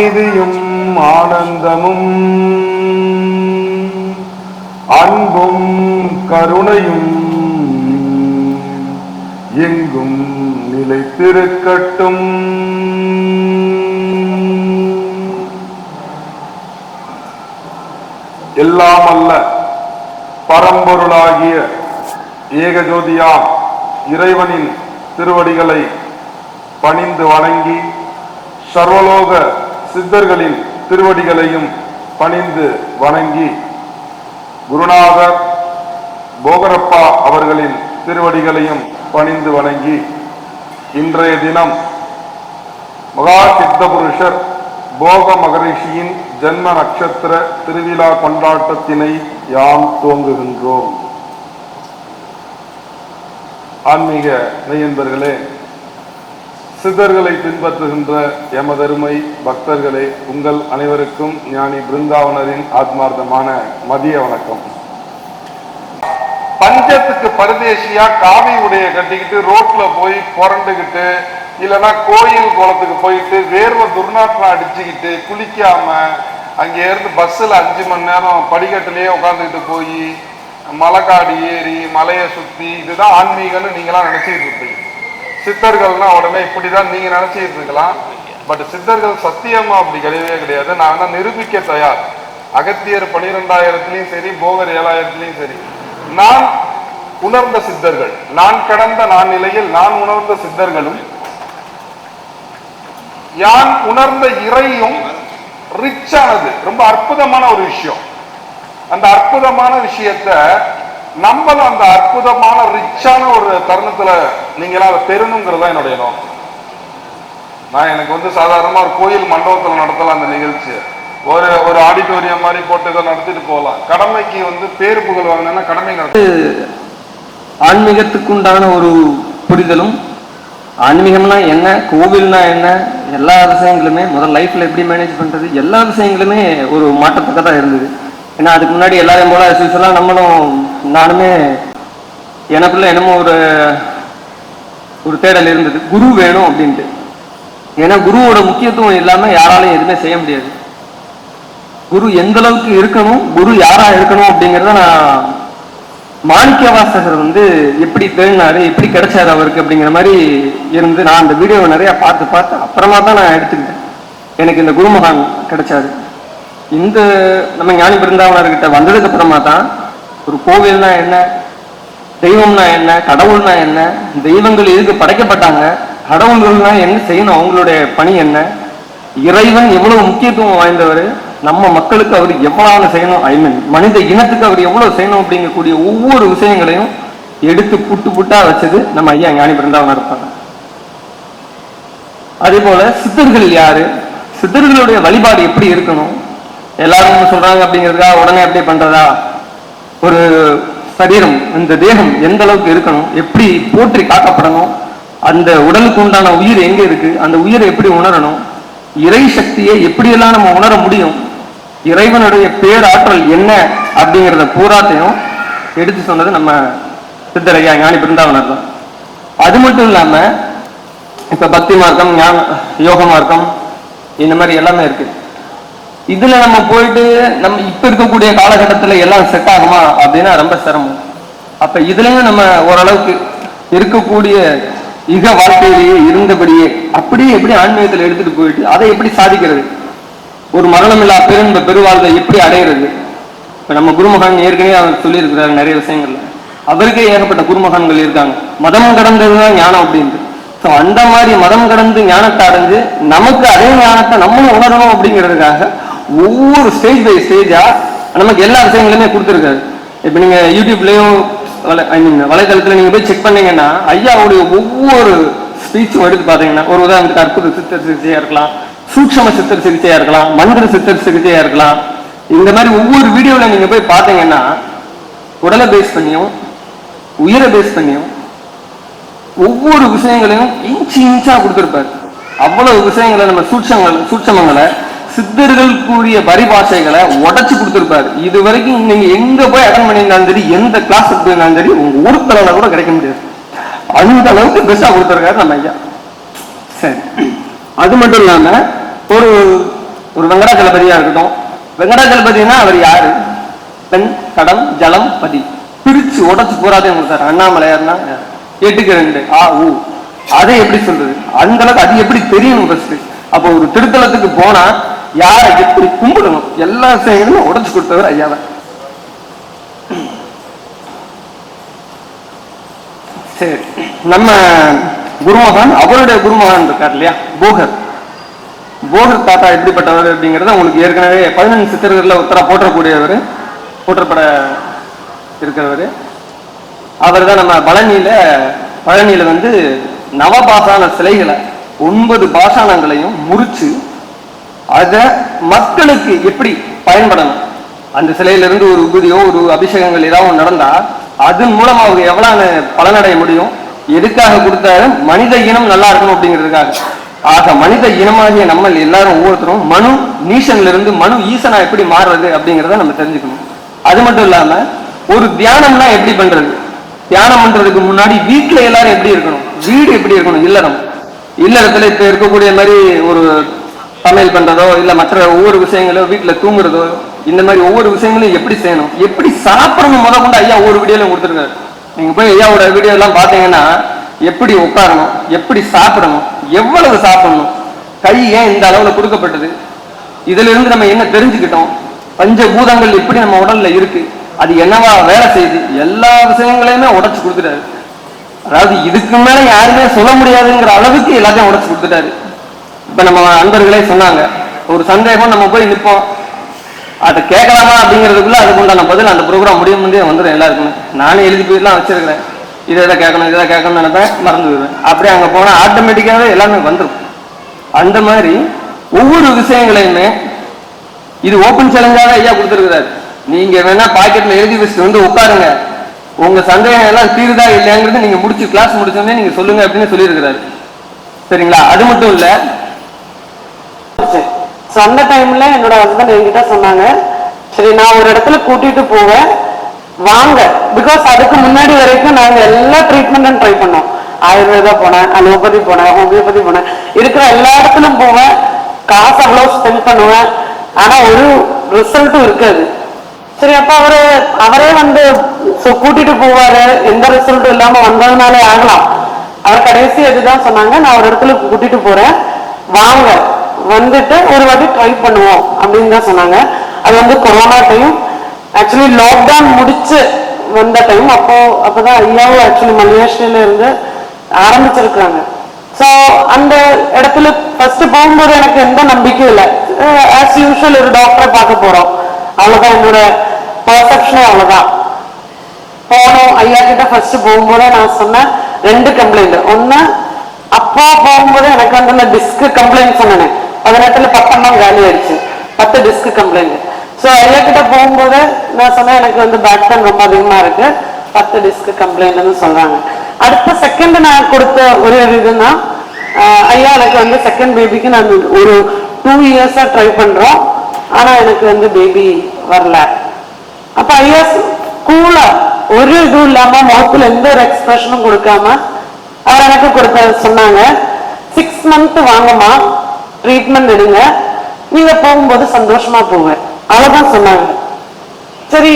அமைதியும் ஆனந்தமும் அன்பும் கருணையும் எங்கும் நிலைத்திருக்கட்டும். எல்லாம் அல்ல பரம்பொருளாகிய ஏகஜோதியா இறைவனின் திருவடிகளை பணிந்து வணங்கி சர்வலோக சித்தர்களின் திருவடிகளையும் பணிந்து வணங்கி குருநாதர் போகரப்பா அவர்களின் திருவடிகளையும் பணிந்து வணங்கி இன்றைய தினம் மகா சித்த புருஷர் போக மகரிஷியின் ஜன்ம நட்சத்திர திருவிழா கொண்டாட்டத்தினை யாம் துவங்குகின்றோம். ஆன்மீக நெய்யன்பர்களே சித்தர்களை பின்பற்றுகின்ற எமதருமை பக்தர்களே உங்கள் அனைவருக்கும் ஞானி பிருந்தாவனரின் ஆத்மார்த்தமான மதிய வணக்கம். பஞ்சத்துக்கு பரதேசியா காவி உடைய கட்டிக்கிட்டு ரோட்ல போய் புரண்டுகிட்டு இல்லைன்னா கோயில் குளத்துக்கு போயிட்டு வேர்வை துர்நாற்றம் அடிச்சுக்கிட்டு குளிக்காம அங்கே இருந்து பஸ்ஸில் அஞ்சு மணி நேரம் படிக்கட்டுலேயே உட்காந்துக்கிட்டு போய் மலைக்காடு ஏறி மலையை சுற்றி இதுதான் ஆன்மீகம்னு நீங்களாம் நினச்சிக்கிட்டு இருப்பீங்க. சித்தர்கள்னா உடனே இப்படிதான் நீங்க நினைச்சிட்டு இருக்கலாம். பட் சித்தர்கள் சத்தியமா அப்படி கிடையவே கிடையாது. நான் வேணா நிரூபிக்க தயார். அகத்தியர் பனிரெண்டாயிரத்திலையும் சரி போகர் ஏழாயிரத்திலையும் சரி. நான் உணர்ந்த சித்தர்கள் நான் கடந்த நான் நிலையில் நான் உணர்ந்த சித்தர்களும் யான் உணர்ந்த இறையும் ரிச்சானது ரொம்ப அற்புதமான ஒரு விஷயம். அந்த அற்புதமான விஷயத்த நம்மளும் அந்த அற்புதமான ரிச்சான ஒரு தருணத்துல நீங்களாம் அதை பெறணுங்கிறதா என்னுடைய நோக்கம். நான் எனக்கு வந்து சாதாரணமா ஒரு கோயில் மண்டபத்துல நடத்தலாம் அந்த நிகழ்ச்சி ஒரு ஒரு ஆடிட்டோரியம் மாதிரி போட்டு இதை நடத்திட்டு போகலாம். கடமைக்கு வந்து பேரு புகழ் வாங்கினா கடமை ஆன்மீகத்துக்குண்டான ஒரு புரிதலும் ஆன்மீகம்னா என்ன கோவில்னா என்ன எல்லா விஷயங்களுமே முதல் லைஃப்ல எப்படி மேனேஜ் பண்றது எல்லா விஷயங்களுமே ஒரு மாற்றத்துக்காக தான் இருந்தது. ஏன்னா அதுக்கு முன்னாடி எல்லாரையும் போல யூஸ்வலாக நம்மளும் நானுமே எனக்குள்ள என்னமோ ஒரு ஒரு தேடல் இருந்தது. குரு வேணும் அப்படின்ட்டு. ஏன்னா குருவோட முக்கியத்துவம் இல்லாம யாராலையும் எதுவுமே செய்ய முடியாது. குரு எந்த அளவுக்கு இருக்கணும் குரு யாரா இருக்கணும் அப்படிங்கிறத நான் மாணிக்க வாசகர் வந்து எப்படி தேடினாரு எப்படி கிடைச்சாரு அவருக்கு அப்படிங்கிற மாதிரி இருந்து நான் அந்த வீடியோவை நிறைய பார்த்து பார்த்து அப்புறமா தான் நான் எடுத்துக்கிட்டேன். எனக்கு இந்த குருமகான் கிடைச்சாரு. இந்த நம்ம ஞானி பிருந்தாவனர்கிட்ட வந்ததுக்கு அப்புறமா தான் ஒரு கோவில்னா என்ன? தெய்வம்னா என்ன? கடவுள்னா என்ன? தெய்வங்கள் எதுக்கு படைக்கப்பட்டாங்க? கடவுள்கள்னா என்ன செய்யணும்? அவங்களுடைய பணி என்ன? இறைவன் எவ்வளவு முக்கியத்துவம் வாய்ந்தவர்? நம்ம மக்களுக்கு அவர் எவ்வளவு செய்யணும்? ஐ மீன் மனித இனத்துக்கு அவர் எவ்வளவு செய்யணும் அப்படிங்கக்கூடிய ஒவ்வொரு விஷயங்களையும் எடுத்து புட்டு புட்டா வச்சது நம்ம ஐயா ஞானி பிருந்தாவன் இருப்பாங்க. அதே போல சித்தர்கள் யாரு? சித்தர்களுடைய வழிபாடு எப்படி இருக்கணும்? எல்லாரும் சொல்றாங்க அப்படிங்கிறதா உடனே அப்படியே பண்றதா? ஒரு சரீரம் இந்த தேகம் எந்த அளவுக்கு இருக்கணும் எப்படி போற்றி காக்கப்படணும் அந்த உடலுக்கு உண்டான உயிர் எங்க இருக்கு அந்த உயிரை எப்படி உணரணும் இறை சக்தியை எப்படியெல்லாம் நம்ம உணர முடியும் இறைவனுடைய பேராற்றல் என்ன அப்படிங்கிறத பூராத்தையும் எடுத்து சொன்னது நம்ம சித்தரையா ஞானி பிருந்தாவனர் தான். அது மட்டும் இல்லாம இப்ப பக்தி மார்க்கம் ஞான யோக மார்க்கம் இந்த மாதிரி எல்லாமே இருக்குது இதுல நம்ம போயிட்டு நம்ம இப்ப இருக்கக்கூடிய காலகட்டத்துல எல்லாம் செட் ஆகுமா அப்படின்னா ரொம்ப சிரமம். அப்ப இதுலயும் நம்ம ஓரளவுக்கு இருக்கக்கூடிய இக வாழ்க்கையிலேயே இருந்தபடியே அப்படியே எப்படி ஆன்மீகத்துல எடுத்துட்டு போயிட்டு அதை எப்படி சாதிக்கிறது? ஒரு மரணமில்லா பெருந்த பெருவாழ்வை எப்படி அடையிறது? இப்ப நம்ம குருமகான் ஏற்கனவே அவர் சொல்லியிருக்கிறார் நிறைய விஷயங்கள்ல. அவருக்கே ஏகப்பட்ட குருமகான்கள் இருக்காங்க. மதம் கடந்ததுதான் ஞானம் அப்படின்ட்டு. ஸோ அந்த மாதிரி மதம் கடந்து ஞானத்தை அடைஞ்சு நமக்கு அதே ஞானத்தை நம்மளும் உணரணும் அப்படிங்கிறதுக்காக ஒவ்வொரு ஸ்டேஜ் பை ஸ்டேஜா நமக்கு எல்லா விஷயங்களுமே கொடுத்துருக்காரு. இப்போ நீங்க யூடியூப்லயும் ஐ மீன் வலைதளத்துல நீங்க போய் செக் பண்ணீங்கன்னா ஐயாவுடைய ஒவ்வொரு ஸ்பீச்சும் எடுத்து பாத்தீங்கன்னா ஒரு உதாரணத்துக்கு அற்புத சித்தர் சிகிச்சையா இருக்கலாம் சூட்சம சித்தர் சிகிச்சையா இருக்கலாம் மந்திர சித்தர் சிகிச்சையா இருக்கலாம். இந்த மாதிரி ஒவ்வொரு வீடியோல நீங்க போய் பாத்தீங்கன்னா உடலை பேஸ் பண்ணியும் உயிரை பேஸ் பண்ணியும் ஒவ்வொரு விஷயங்களையும் இன்ச்சு இன்ச்சா கொடுத்துருப்பாரு. அவ்வளவு விஷயங்களை நம்ம சூட்சங்கள் சூட்சமங்களை சித்தர்கள் கூறிய பரிபாஷைகளை உடச்சு கொடுத்துருப்பாரு. இது வரைக்கும் நீங்க எங்க போய் அட்டன் பண்ணியிருந்தாலும் சரி எந்த கிளாஸ் போயிருந்தாலும் சரி உங்க ஊர்த்தலையில கூட கிடைக்க முடியாது. அந்த அளவுக்கு பெஸ்டா கொடுத்துருக்காரு நம்ம ஐயா. சரி. அது மட்டும் இல்லாம ஒரு ஒரு வெங்கடாச்சலபதியா இருக்கட்டும். வெங்கடாச்சலபதினா அவர் யாரு? பெண் கடம் ஜலம் பதி. பிரிச்சு உடச்சு போறாதே கொடுத்தாரு அண்ணாமலையார்னா எட்டுக்கு ரெண்டு ஆ ஊ. அதை எப்படி சொல்றது? அந்த அளவுக்கு அது எப்படி தெரியும் ஃபர்ஸ்ட் அப்போ ஒரு திருத்தலத்துக்கு போனா யாரை எப்படி கும்பிடணும்? எல்லா செயலும் உடைச்சு கொடுத்தவர் ஐயாவை சரி நம்ம குருமகான் அவருடைய குருமகான் இருக்கார் இல்லையா? போகர். போகர் தாத்தா எப்படிப்பட்டவர் அப்படிங்கறத உங்களுக்கு ஏற்கனவே பதினஞ்சு சித்திரர்களில் ஒருத்தரா போற்றக்கூடியவர் போற்றப்பட இருக்கிறவர். அவர் தான் நம்ம பழனியில பழனியில வந்து நவபாசான சிலைகளை ஒன்பது பாசானங்களையும் முறிச்சு அதை மக்களுக்கு எப்படி பயன்படணும்? அந்த சிலையிலிருந்து ஒரு உபதியோ ஒரு அபிஷேகங்கள் ஏதாவது நடந்தா அதன் மூலமா அவங்க எவ்வளவு பலனடைய முடியும்? எதுக்காக கொடுத்தாரு? மனித இனம் நல்லா இருக்கணும் அப்படிங்கிறதுக்காக. ஆக மனித இனமாகிய நம்ம எல்லாரும் ஒவ்வொருத்தரும் மனு நீசன்ல இருந்து மனு ஈசனா எப்படி மாறுறது அப்படிங்கிறத நம்ம தெரிஞ்சுக்கணும். அது மட்டும் இல்லாம ஒரு தியானம்னா எப்படி பண்றது? தியானம் பண்றதுக்கு முன்னாடி வீட்டுல எல்லாரும் எப்படி இருக்கணும்? வீடு எப்படி இருக்கணும்? இல்லறம். இல்லறத்துல இப்ப இருக்கக்கூடிய மாதிரி ஒரு சமையல் பண்றதோ இல்ல மற்ற ஒவ்வொரு விஷயங்களோ வீட்டுல தூங்குறதோ இந்த மாதிரி ஒவ்வொரு விஷயங்களையும் எப்படி செய்யணும்? எப்படி சாப்பிடணும் முத கொண்டு ஐயா ஒவ்வொரு வீடியோல கொடுத்துருக்காரு. நீங்க போய் ஐயாவோட வீடியோ எல்லாம் பாத்தீங்கன்னா எப்படி உட்காரணும் எப்படி சாப்பிடணும் எவ்வளவு சாப்பிடணும் கை ஏன் இந்த அளவுல கொடுக்கப்பட்டது இதுல இருந்து நம்ம என்ன தெரிஞ்சுக்கிட்டோம் பஞ்ச பூதங்கள் எப்படி நம்ம உடல்ல இருக்கு அது என்னவா வேலை செய்யுது எல்லா விஷயங்களையுமே உடைச்சு கொடுத்துட்டாரு. அதாவது இதுக்கு மேல யாருமே சொல்ல முடியாதுங்கிற அளவுக்கு எல்லாத்தையும் உடைச்சு கொடுத்துட்டாரு. இப்போ நம்ம அன்பர்களே சொன்னாங்க ஒரு சந்தேகம் நம்ம போய் நிற்போம். அதை கேட்கலாமா அப்படிங்கிறதுக்குள்ள அதுக்கு உண்டான பதில் அந்த ப்ரோக்ராம் முடியும் முடியே வந்துடும் எல்லாருக்குமே. நானே எழுதி போயிலாம் வச்சிருக்கிறேன். இதை இதை கேட்கணும் இதை கேட்கணும்னு நினைப்பேன் மறந்து போயிடுவேன் அப்படியே அங்கே போனால் ஆட்டோமேட்டிக்காகவே எல்லாமே வந்துடும் அந்த மாதிரி ஒவ்வொரு விஷயங்களையுமே இது ஓப்பன் சேலஞ்சாக ஐயா கொடுத்துருக்கிறாரு. நீங்க வேணா பாக்கெட்ல எழுதி வச்சுட்டு வந்து உட்காருங்க. உங்க சந்தேகம் எல்லாம் தீருதா இல்லையாங்கிறது நீங்க முடிச்சு கிளாஸ் முடிச்சோடனே நீங்க சொல்லுங்க அப்படின்னு சொல்லியிருக்கிறாரு. சரிங்களா? அது மட்டும் இல்லை ஸோ அந்த டைம்ல என்னோட ஹஸ்பண்ட் என்கிட்ட சொன்னாங்க சரி நான் ஒரு இடத்துல கூட்டிட்டு போவேன். வாங்க. பிகாஸ் அதுக்கு முன்னாடி வரைக்கும் நாங்கள் எல்லா ட்ரீட்மெண்ட்டும் ட்ரை பண்ணோம். ஆயுர்வேதா போனேன் அலோபதி போனேன் ஹோமியோபதி போனேன். இருக்கிற எல்லா இடத்துலும் போவேன். காசு அவ்வளோ ஸ்பெண்ட் பண்ணுவேன். ஆனா ஒரு ரிசல்ட்டும் இருக்காது. சரி அப்போ அவரு அவரே வந்து ஸோ கூட்டிட்டு போவாரு. எந்த ரிசல்ட்டும் இல்லாமல் வந்ததுனாலே ஆகலாம். அவர் கடைசி இதுதான் சொன்னாங்க நான் ஒரு இடத்துல கூட்டிட்டு போறேன். வாங்க. வந்துட்டு ஒரு வாட்டி ட்ரை பண்ணுவோம் அப்படின்னு தான் சொன்னாங்க. அது வந்து கொரோனா டைம் ஆக்சுவலி லாக்டவுன் முடிச்சு வந்த டைம் அப்போ அப்பதான் ஐயாவும் ஆக்சுவலி மலேசியில இருந்து ஆரம்பிச்சிருக்காங்க. ஸோ அந்த இடத்துல ஃபர்ஸ்ட் போகும்போது எனக்கு எந்த நம்பிக்கையும் இல்லை. ஆஸ் eh, யூஷுவல் ஒரு டாக்டரை பார்க்க போறோம். அவ்வளவுதான். என்னோட பர்செப்ஷனே அவ்வளவுதான். போனோம். ஐயா கிட்ட ஃபர்ஸ்ட் போகும்போதே நான் சொன்னேன் ரெண்டு கம்ப்ளைண்ட் ஒண்ணு அப்பா போகும்போது எனக்கு வந்து அந்த டிஸ்க் கம்ப்ளைண்ட் சொன்னேன். பதினெட்டுல பத்தொன்பது காலி ஆயிடுச்சு. பத்து டிஸ்க் கம்ப்ளைண்ட் ஸோ ஐயா போகும்போது நான் சொன்னேன் எனக்கு வந்து பேக் பெயின் ரொம்ப அதிகமாக இருக்கு. பத்து டிஸ்க் கம்ப்ளைண்ட்னு சொல்கிறாங்க அடுத்த செகண்ட் நான் கொடுத்த ஒரு இதுனா ஐயா எனக்கு வந்து செகண்ட் பேபிக்கு நான் ஒரு டூ இயர்ஸாக ட்ரை பண்ணுறோம் ஆனால் எனக்கு வந்து பேபி வரல. அப்போ ஐயா கூலாக ஒரு இதுவும் இல்லாமல் முகத்துல எந்த ஒரு எக்ஸ்பிரஷனும் கொடுக்காம அவர் எனக்கு கொடுத்த சொன்னாங்க. சிக்ஸ் மந்த் வாங்கம்மா. ட்ரீட்மெண்ட் எடுங்க. நீங்க போகும்போது சந்தோஷமா போங்க. அவ்வளவுதான் சொன்னாங்க. சரி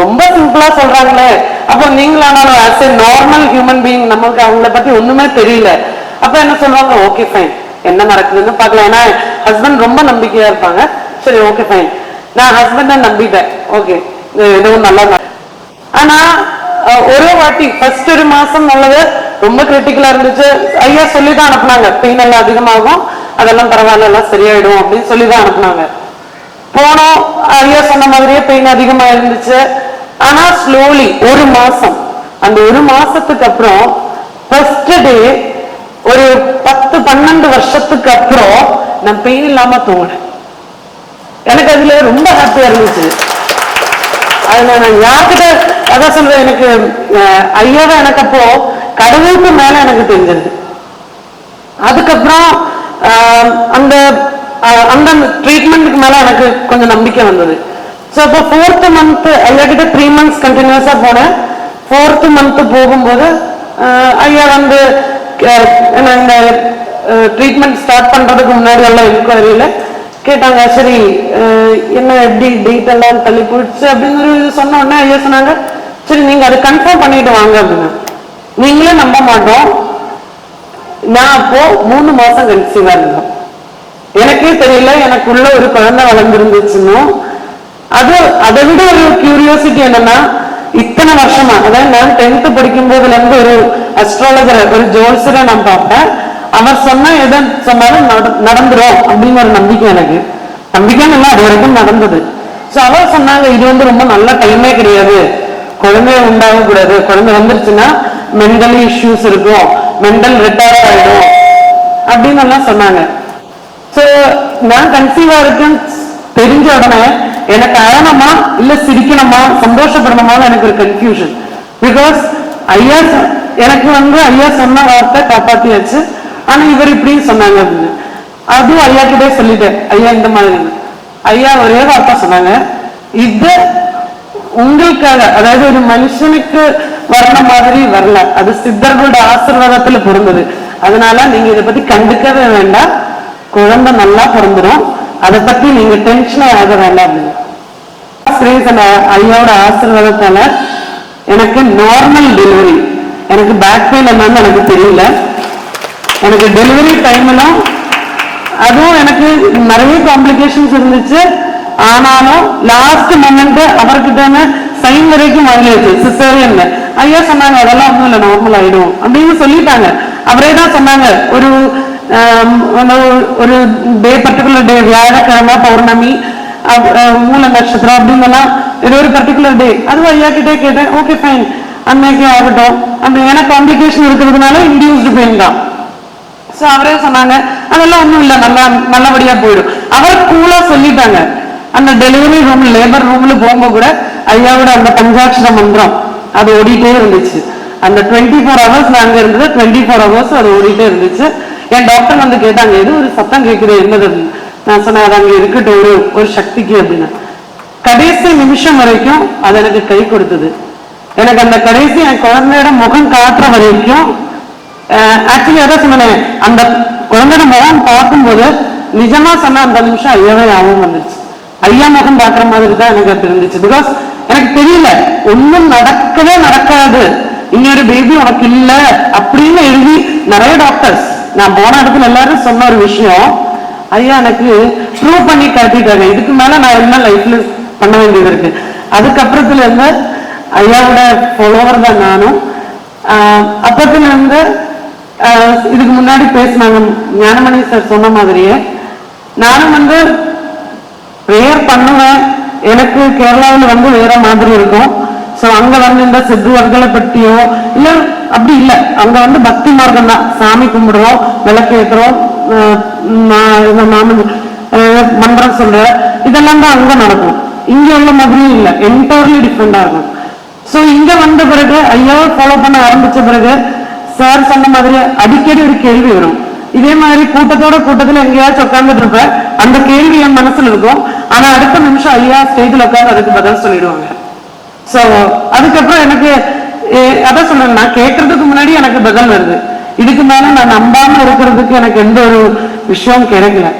ரொம்ப சிம்பிளா சொல்றாங்களே. அப்போ நீங்களானாலும் as a normal human being நம்மளுக்கு அவங்கள பத்தி ஒண்ணுமே தெரியல. அப்ப என்ன சொல்றாங்க ஓகே ஃபைன் என்ன நடக்குதுன்னு பார்க்கலாம். ஏன்னா ஹஸ்பண்ட் ரொம்ப நம்பிக்கையா இருப்பாங்க. சரி ஓகே ஃபைன் நான் ஹஸ்பண்ட நம்பிட்டேன். ஓகே எதுவும் நல்லா ஆனா ஒரே வாட்டி ஃபர்ஸ்ட் ஒரு மாசம் நல்லது. ரொம்ப கிரிட்டிக்கலா இருந்துச்சு. ஐயா சொல்லி தான் அனுப்புனாங்க. பெயின் எல்லாம் அதிகமாகும். அதெல்லாம் பரவாயில்ல எல்லாம் சரியாயிடும் அப்படின்னு சொல்லி தான் அனுப்புனாங்க. போனோம். ஐயா சொன்ன மாதிரியே பெயின் அதிகமா இருந்துச்சு. ஆனா ஸ்லோலி ஒரு மாசம். அந்த ஒரு மாசத்துக்கு அப்புறம் ஃபர்ஸ்ட் டே ஒரு பத்து பன்னெண்டு வருஷத்துக்கு அப்புறம் நான் பெயின் இல்லாம தோணேன் எனக்கு அதுல ரொம்ப ஹாப்பியா இருந்துச்சு. அதுல நான் யார்கிட்ட அதான் சொல்றேன் எனக்கு அஹ், ஐயாவை எனக்கு அப்போ கடவுளுக்கு மேல எனக்கு தெரிஞ்சது அதுக்கப்புறம் ஆஹ், அந்த அந்த ட்ரீட்மெண்ட்டுக்கு மேல எனக்கு கொஞ்சம் நம்பிக்கை வந்தது. ஸோ அப்போ ஃபோர்த்து மந்த் ஐயா த்ரீ மந்த்ஸ் கண்டினியூஸாக போனேன். ஃபோர்த்து மந்த் போகும்போது ஆஹ், ஐயா வந்து என்ன இந்த ட்ரீட்மெண்ட் ஸ்டார்ட் பண்றதுக்கு முன்னாடி எல்லாம் என்கொயரியில் கேட்டாங்க சரி அஹ், என்ன எப்படி டேட் எல்லாம் தள்ளி போயிடுச்சு அப்படின்னு சொன்ன உடனே ஐயா சொன்னாங்க சரி நீங்க அதை கன்ஃபார்ம் பண்ணிட்டு வாங்க அப்படின்னு. நீங்களே நம்ப மாட்டோம். நான் அப்போ மூணு மாசம் கன்சீவா இருந்தோம் எனக்கே தெரியல எனக்குள்ள ஒரு குழந்தை வளர்ந்துருந்துச்சுன்னு. அது அதை விட ஒரு கியூரியாசிட்டி என்னன்னா இத்தனை வருஷமா அதாவது நான் டென்த் படிக்கும் போதுல இருந்து ஒரு அஸ்ட்ராலஜர் ஒரு ஜோல்சரை நான் பார்ப்பேன். அவர் சொன்னா எதை சொன்னாலும் நட- நடந்துரும் அப்படின்னு ஒரு நம்பிக்கை எனக்கு. நம்பிக்கைன்னு இல்லை அது வரைக்கும் நடந்தது. சோ அவர் சொன்னாங்க இது வந்து ரொம்ப நல்ல டைமே கிடையாது. குழந்தையே உண்டாக கூடாது குழந்தை வந்துருச்சுன்னா மென்டல் இஷ்யூஸ் இருக்கும். மென்டல் ரிட்டையர் ஆயிடும். அப்படின்னு எல்லாம் சொன்னாங்க. சோ நான் கன்சீவா இருக்குன்னு தெரிஞ்ச உடனே எனக்கு அழணுமா? இல்ல சிரிக்கணுமா? சந்தோஷப்படணுமான்னு எனக்கு ஒரு கன்ஃபியூஷன் பிகாஸ் ஐயா சொ- எனக்கு வந்து ஐயா சொன்ன வார்த்தை காப்பாத்தியாச்சு. ஆனா இவர் இப்படின்னு சொன்னாங்க அப்படின்னு. அதுவும் ஐயா கிட்டே சொல்லிட்டேன். ஐயா இந்த மாதிரி. ஐயா ஒரே வார்த்தை சொன்னாங்க. இது உங்களுக்காக அதாவது ஒரு மனுஷனுக்கு வர்ற மாதிரி வரல. அது சித்தர்களோட ஆசீர்வாதத்துல பிறந்தது அதனால நீங்க இதை பத்தி கண்டுக்கவே வேண்டாம். குழந்தை நல்லா பிறந்துடும் அதை பத்தி நீங்க டென்ஷனே ஆக வேண்டாம் அப்படின்னு. ஐயாவோட ஆசீர்வாதத்தால எனக்கு நார்மல் டெலிவரி எனக்கு பேக் பெயின் என்னன்னு எனக்கு தெரியல. எனக்கு டெலிவரி டைம்லாம் அதுவும் எனக்கு நிறைய காம்ப்ளிகேஷன்ஸ் இருந்துச்சு. ஆனாலும் லாஸ்ட் மொமெண்ட் அவர்கிட்ட சைன் வரைக்கும் வாங்கியாச்சு. சிசேரியன் ஐயா சொன்னாங்க அதெல்லாம் ஒண்ணும் இல்லை நார்மல் ஆயிடும். அப்படின்னு சொல்லிட்டாங்க. அவரே தான் சொன்னாங்க ஒரு ஒரு- ஒரு டே பர்டிகுலர் டே வியாழக்கிழமை பௌர்ணமி மூல நட்சத்திரம் அப்படிங்கலாம் ஏதோ ஒரு பர்டிகுலர் டே அது ஐயா கிட்டே கேட்டேன் ஓகே ஃபைன் அன்னைக்கு ஆகட்டும். அந்த ஏன்னா காம்ப்ளிகேஷன் இருக்கிறதுனால இன்டியூஸ்டு பெயின் தான். ஸோ அவரே சொன்னாங்க அதெல்லாம் ஒன்றும் இல்லை நல்லா நல்லபடியா போயிடும். அவர் கூலா சொல்லிட்டாங்க. அந்த டெலிவரி ரூம் லேபர் ரூம்ல போகும்போது கூட ஐயாவோட அந்த பஞ்சாட்சர மந்திரம் அது ஓடிட்டே இருந்துச்சு. அந்த டுவெண்ட்டி ஃபோர் ஹவர்ஸ் நாங்க இருந்தது டுவெண்ட்டி ஃபோர் ஹவர்ஸ் அது ஓடிட்டே இருந்துச்சு. என் டாக்டர் வந்து கேட்டாங்க எது ஒரு சத்தம் கேட்குது என்னது? அப்படின்னு. நான் சொன்னேன் அது அங்கே இருக்கட்டும் ஒரு ஒரு சக்திக்கு அப்படின்னு. கடைசி நிமிஷம் வரைக்கும் அது எனக்கு கை கொடுத்தது. எனக்கு அந்த கடைசி என் குழந்தையோட முகம் காட்டுற வரைக்கும் ஆக்சுவலி அதான் சொன்னேன் அந்த குழந்தையோட முகம் பார்க்கும்போது நிஜமா சொன்ன அந்த நிமிஷம் ஐயாவே ஞாபகம் வந்துருச்சு. ஐயா முகம் பார்க்குற மாதிரி தான் எனக்கு அது இருந்துச்சு பிகாஸ் எனக்கு தெரியல ஒன்றும் நடக்கவே நடக்காது. இன்னொரு பேபி உனக்கு இல்ல அப்படின்னு எழுதி நிறைய டாக்டர்ஸ் நான் போன இடத்துல எல்லாரும் சொன்ன ஒரு விஷயம் ஐயா எனக்கு ப்ரூவ் பண்ணி காட்டிட்டாங்க. இதுக்கு மேல நான் என்ன லைஃப்ல பண்ண வேண்டியது இருக்கு? அதுக்கப்புறத்துல இருந்து ஐயாவோட ஃபாலோவர் தான் நானும். ஆஹ் அப்பத்துல இருந்து ஆஹ் இதுக்கு முன்னாடி பேசினாங்க ஞானமணி சார் சொன்ன மாதிரியே. நானும் வந்து ப்ரேயர் பண்ணுவேன் எனக்கு கேரளாவில் வந்து வேற மாதிரி இருக்கும். சோ அங்க வந்து இந்த சித்துவர்களை பற்றியோ இல்லை அப்படி இல்லை. அங்க வந்து பக்தி மார்க்கம் தான். சாமி கும்பிடுவோம் விளக்கு மா- மாமன் மந்திரம் சொல்ற இதெல்லாம் தான் அங்க நடக்கும். இங்க உள்ள மாதிரியும் இல்லை. என்டையர்லி டிஃப்ரெண்டா இருக்கும். சோ இங்க வந்த பிறகு ஐயோ ஃபாலோ பண்ண ஆரம்பிச்ச பிறகு சார் சொன்ன மாதிரி அடிக்கடி ஒரு கேள்வி வரும். இதே மாதிரி கூட்டத்தோட கூட்டத்துல எங்கேயாச்சும் உட்கார்ந்துட்டு இருப்பேன். அந்த கேள்வி என் மனசுல இருக்கும். ஆனா அடுத்த நிமிஷம் ஐயா ஸ்டேஜில் உட்காந்து அதுக்கு பதில் சொல்லிடுவாங்க. சோ அதுக்கப்புறம் எனக்கு அதான் சொல்றேன் நான் கேட்கறதுக்கு முன்னாடி எனக்கு பதில் வருது. இதுக்கு மேல நான் நம்பாம இருக்கிறதுக்கு எனக்கு எந்த ஒரு விஷயம் கிடைக்கல.